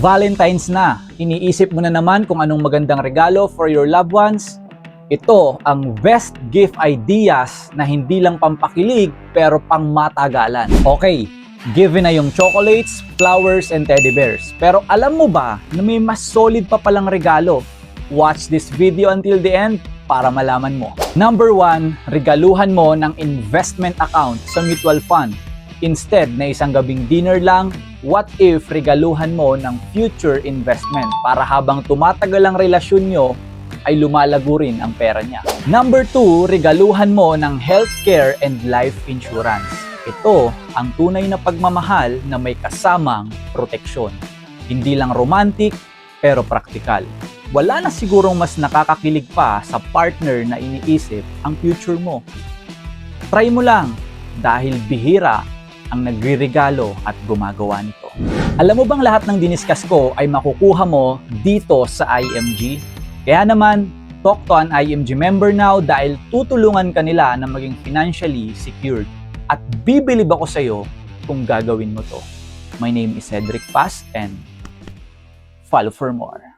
Valentine's na. Iniisip mo na naman kung anong magandang regalo for your loved ones? Ito ang best gift ideas na hindi lang pampakilig pero pang matagalan. Okay, given na yung chocolates, flowers, and teddy bears. Pero alam mo ba na may mas solid pa palang regalo? Watch this video until the end para malaman mo. Number 1, regaluhan mo ng investment account sa mutual fund. Instead na isang gabing dinner lang, what if regaluhan mo ng future investment para habang tumatagal ang relasyon nyo, ay lumalago rin ang pera niya. Number 2, regaluhan mo ng healthcare and life insurance. Ito ang tunay na pagmamahal na may kasamang proteksyon. Hindi lang romantic, pero praktikal. Wala na sigurong mas nakakakilig pa sa partner na iniisip ang future mo. Try mo lang dahil bihira ang nagriregalo at gumagawa nito. Alam mo bang lahat ng diniskas ko ay makukuha mo dito sa IMG? Kaya naman, talk to an IMG member now dahil tutulungan ka nila na maging financially secured. At bibilib ako sa'yo kung gagawin mo to. My name is Cedric Paz and follow for more.